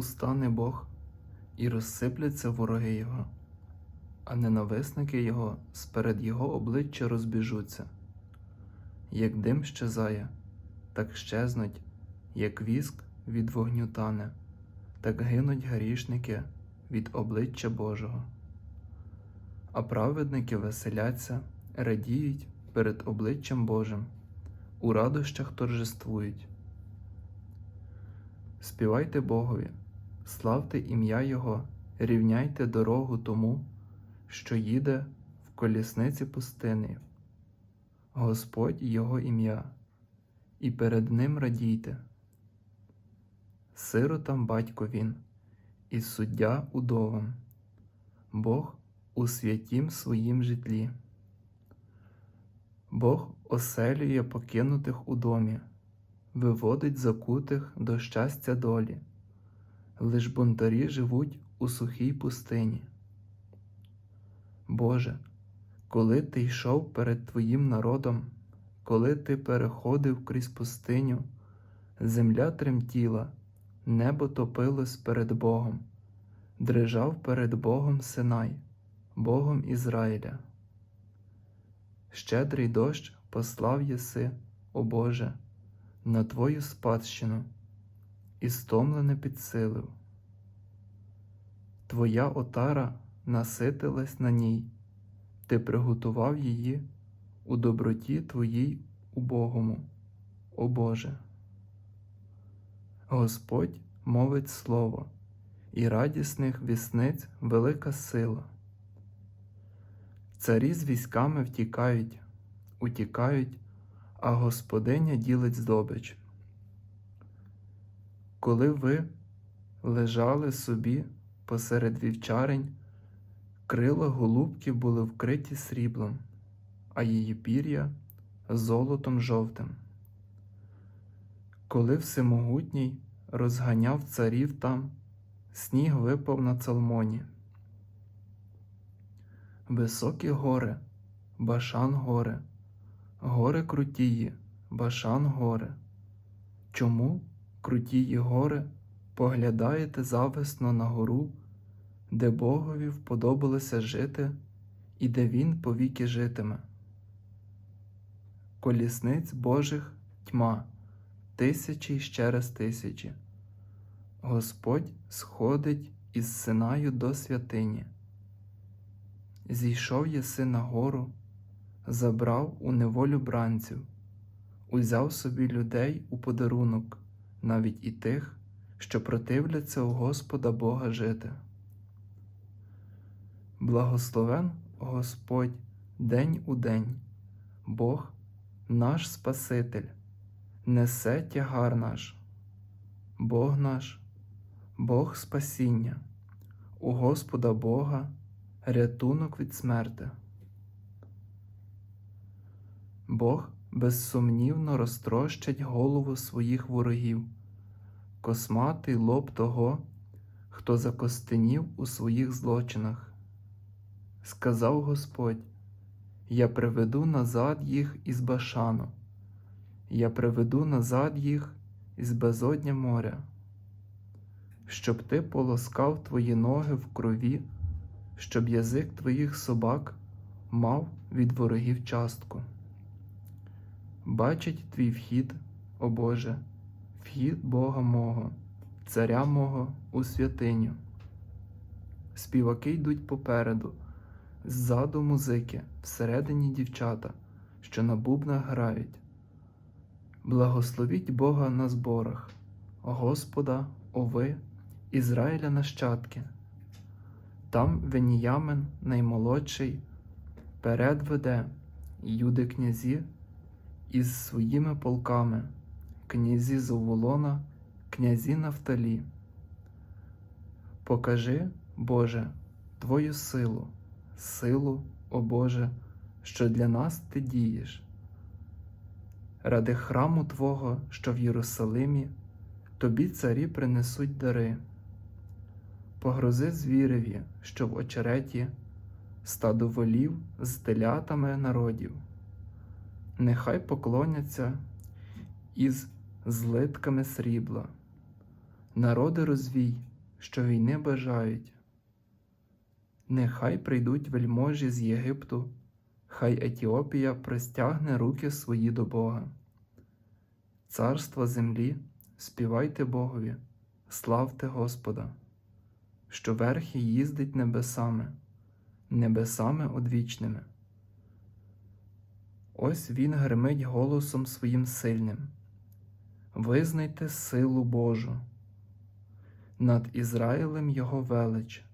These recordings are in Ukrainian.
устане Бог, і розсипляться вороги Його, а ненависники Його сперед Його обличчя розбіжуться. Як дим щезає, так щезнуть, як віск від вогню тане, так гинуть грішники від обличчя Божого. А праведники веселяться, радіють перед обличчям Божим, у радощах торжествують. Співайте Богові, славте ім'я Його, рівняйте дорогу тому, що їде в колісниці пустини. Господь Його ім'я, і перед Ним радійте. Сиротам батько він, і суддя удовам, Бог у святім своїм житлі. Бог оселює покинутих у домі, виводить закутих до щастя долі, лиш бунтарі живуть у сухій пустині. Боже, коли ти йшов перед Твоїм народом, коли ти переходив крізь пустиню, земля тремтіла, небо топилось перед Богом, дрижав перед Богом Синай, Богом Ізраїля. Щедрий дощ послав єси, о Боже, на Твою спадщину, і стомлене підсилив. Твоя отара наситилась на ній, ти приготував її у доброті Твоїй убогому, о Боже. Господь мовить слово, і радісних вісниць велика сила. Царі з військами втікають, утікають, а Господиня ділить здобич. Коли ви лежали собі посеред вівчарень, крила голубки були вкриті сріблом, а її пір'я золотом жовтим. Коли Всемогутній розганяв царів там, сніг випав на цалмоні. Високі гори, башан горе, гори крутії, башан горе. Чому крутії гори поглядаєте зависно на гору, де Богові вподобалося жити і де Він повіки житиме? Колісниць Божих тьма, тисячі й ще раз тисячі. Господь сходить із Синаю до святині. Зійшов єси на гору, забрав у неволю бранців, узяв собі людей у подарунок, навіть і тих, що противляться у Господа Бога жити. Благословен Господь день у день, Бог наш Спаситель, несе тягар наш, Бог наш, Бог спасіння, у Господа Бога рятунок від смерти. Бог безсумнівно розтрощить голову своїх ворогів, косматий лоб того, хто закостенів у своїх злочинах. Сказав Господь: Я приведу назад їх із Башану, я приведу назад їх із безодня моря, щоб ти полоскав твої ноги в крові щоб язик твоїх собак мав від ворогів частку. Бачить твій вхід, о Боже, вхід Бога мого, Царя мого у святиню. Співаки йдуть попереду, ззаду музики, всередині дівчата, що на бубнах грають. Благословіть Бога на зборах, Господа, ови, Ізраїля нащадки. Там Веніямен наймолодший перед веде юди князі із своїми полками, князі Зоволона, князі Нафталі. Покажи, Боже, Твою силу, силу, о Боже, що для нас ти дієш. Ради храму Твого, що в Єрусалимі, тобі царі принесуть дари погрози звіреві, що в очереті, стадо волів з телятами народів. Нехай поклоняться із злитками срібла, народи розвій що війни бажають. Нехай прийдуть вельможі з Єгипту, хай Етіопія простягне руки свої до Бога. Царства землі, співайте Богові, славте Господа, що верхи їздить небесами, небесами одвічними. Ось він гримить голосом своїм сильним. Визнайте силу Божу. Над Ізраїлем його велич,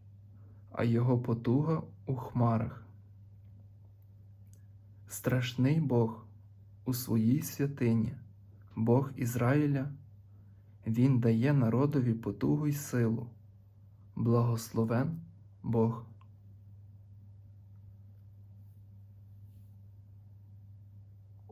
а його потуга у хмарах. Страшний Бог у своїй святині, Бог Ізраїля, Він дає народові потугу й силу. Благословен Бог